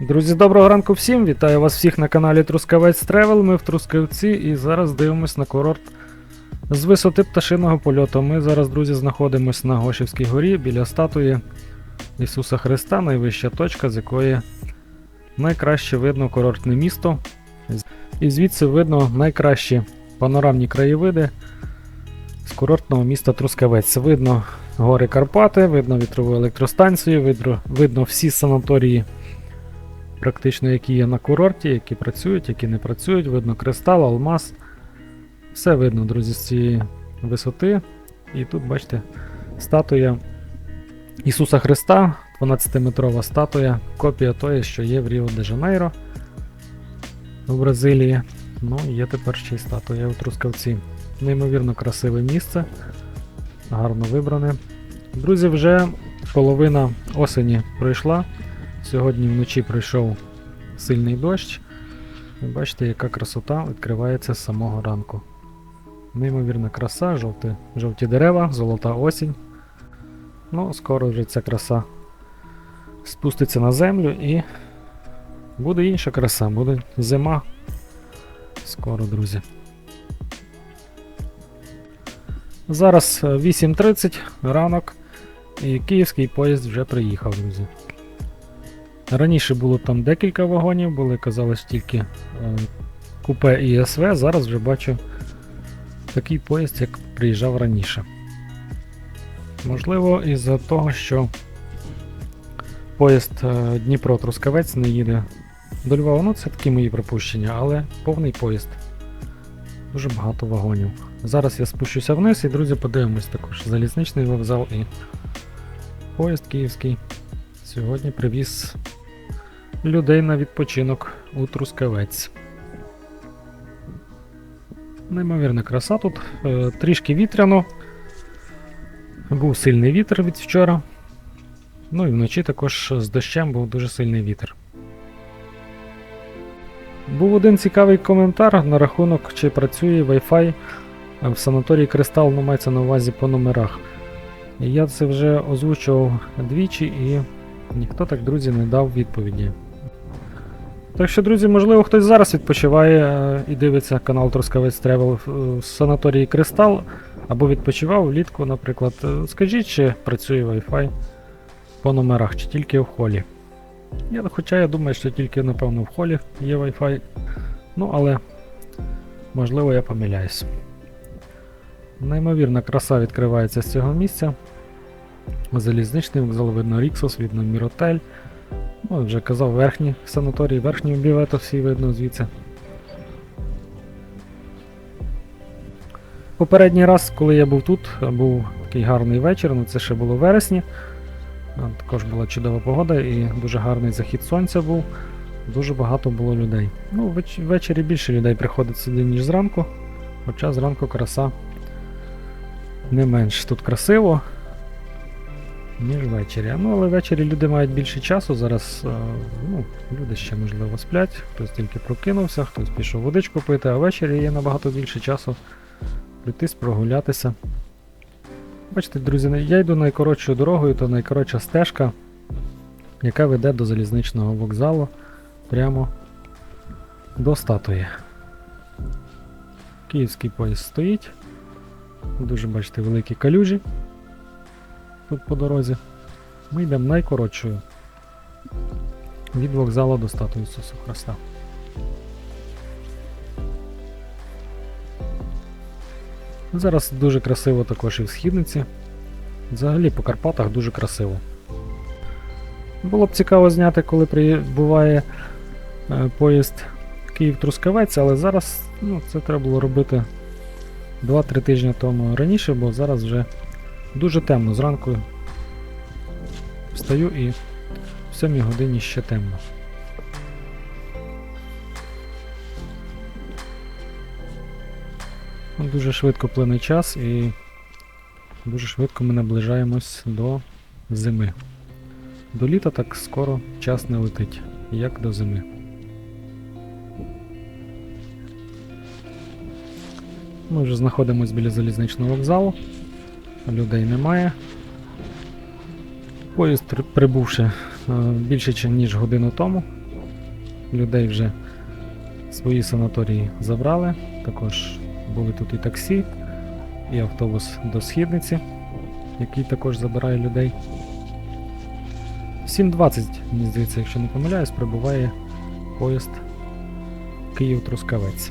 Друзі, доброго ранку всім! Вітаю вас всіх на каналі Трускавець Тревел. Ми в Трускавці і зараз дивимось на курорт з висоти пташиного польоту. Ми зараз, друзі, знаходимося на Гошівській горі біля статуї Ісуса Христа, найвища точка, з якої найкраще видно курортне місто. І звідси видно найкращі панорамні краєвиди з курортного міста Трускавець. Видно гори Карпати, видно вітрову електростанцію, видно, видно всі санаторії практично які є на курорті, які працюють, які не працюють. Видно кристал, алмаз. Все видно, друзі, з цієї висоти. І тут, бачите, статуя Ісуса Христа, 12-метрова статуя, копія тої, що є в Ріо де Жанейро в Бразилії. Ну, є тепер ще й статуя у Трускавці. Неймовірно красиве місце, гарно вибране. Друзі, вже половина осені пройшла. Сьогодні вночі прийшов сильний дощ. І бачите, яка красота відкривається з самого ранку. Неймовірна краса, жовті, жовті дерева, золота осінь. Ну, скоро вже ця краса спуститься на землю і буде інша краса, буде зима. Скоро, друзі. Зараз е, 8.30 ранок, і київський поїзд вже приїхав, друзі. Раніше було там декілька вагонів, були, казали, що тільки е, купе і СВ. Зараз вже бачу такий поїзд, як приїжджав раніше. Можливо, із-за того, що поїзд е, Дніпро-Трускавець не їде до Львова. Ну, це такі мої припущення, але повний поїзд. Дуже багато вагонів. Зараз я спущуся вниз і, друзі, подивимось також залізничний вокзал і поїзд київський. Сьогодні привіз людей на відпочинок у Трускавець. Неймовірна краса тут. Е, трішки вітряно. Був сильний вітер від вчора. Ну і вночі також з дощем був дуже сильний вітер. Був один цікавий коментар на рахунок, чи працює Wi-Fi в санаторії Кристал, ну мається на увазі по номерах. Я це вже озвучував двічі і ніхто так, друзі, не дав відповіді. Так що, друзі, можливо, хтось зараз відпочиває е, і дивиться канал Трускавець Тревел в санаторії Кристал або відпочивав влітку, наприклад. Е, Скажіть, чи працює Wi-Fi по номерах, чи тільки в холі. Я, хоча я думаю, що тільки, напевно, в холі є Wi-Fi. Ну, але можливо я помиляюсь. Неймовірна краса відкривається з цього місця. Залізничний вокзал, видно Ріксос, видно Міротель. Ну, вже казав верхні санаторії, верхній бівето всі видно звідси. Попередній раз, коли я був тут, був такий гарний вечір, ну це ще було в вересні. Також була чудова погода і дуже гарний захід сонця був. Дуже багато було людей. Ну, ввечері більше людей приходить сюди, ніж зранку. Хоча зранку краса не менш тут красиво, ніж ввечері. Ну, але ввечері люди мають більше часу. Зараз е, ну, люди ще, можливо, сплять, хтось тільки прокинувся, хтось пішов водичку пити, а ввечері є набагато більше часу пройтись, прогулятися. Бачите, друзі, я йду найкоротшою дорогою, то найкоротша стежка, яка веде до залізничного вокзалу прямо до статуї. Київський поїзд стоїть. Дуже бачите, великі калюжі тут по дорозі. Ми йдемо найкоротшою від вокзалу до статуї Ісуса Христа. Зараз дуже красиво також і в східниці. Взагалі по Карпатах дуже красиво. Було б цікаво зняти, коли прибуває е, поїзд Київ-Трускавець, але зараз ну, це треба було робити 2-3 тижні тому раніше, бо зараз вже дуже темно. Зранку встаю і в 7 годині ще темно. Ну, Дуже швидко плине час і дуже швидко ми наближаємось до зими. До літа так скоро час не летить, як до зими. Ми вже знаходимося біля залізничного вокзалу. Людей немає. Поїзд прибувши е, більше ніж годину тому. людей вже свої санаторії забрали. Також були тут і таксі, і автобус до східниці, який також забирає людей. 7.20, мені здається, якщо не помиляюсь, прибуває поїзд Київ-Трускавець.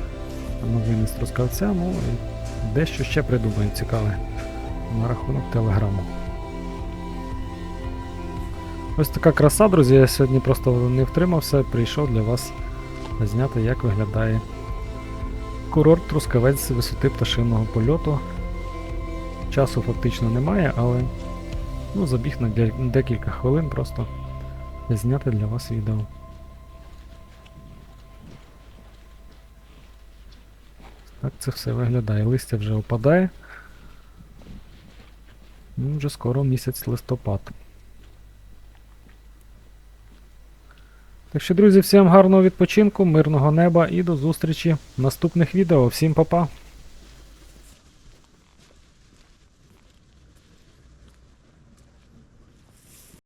новини з Трускавця, ну і дещо ще придумаю цікаве на рахунок телеграму. Ось така краса, друзі. Я сьогодні просто не втримався, прийшов для вас зняти, як виглядає курорт Трускавець з висоти пташиного польоту. Часу фактично немає, але ну, забіг на декілька хвилин просто зняти для вас відео. Це все виглядає. Листя вже опадає. Ну, вже скоро місяць листопад. Так що, друзі, всім гарного відпочинку, мирного неба і до зустрічі в наступних відео. Всім па-па!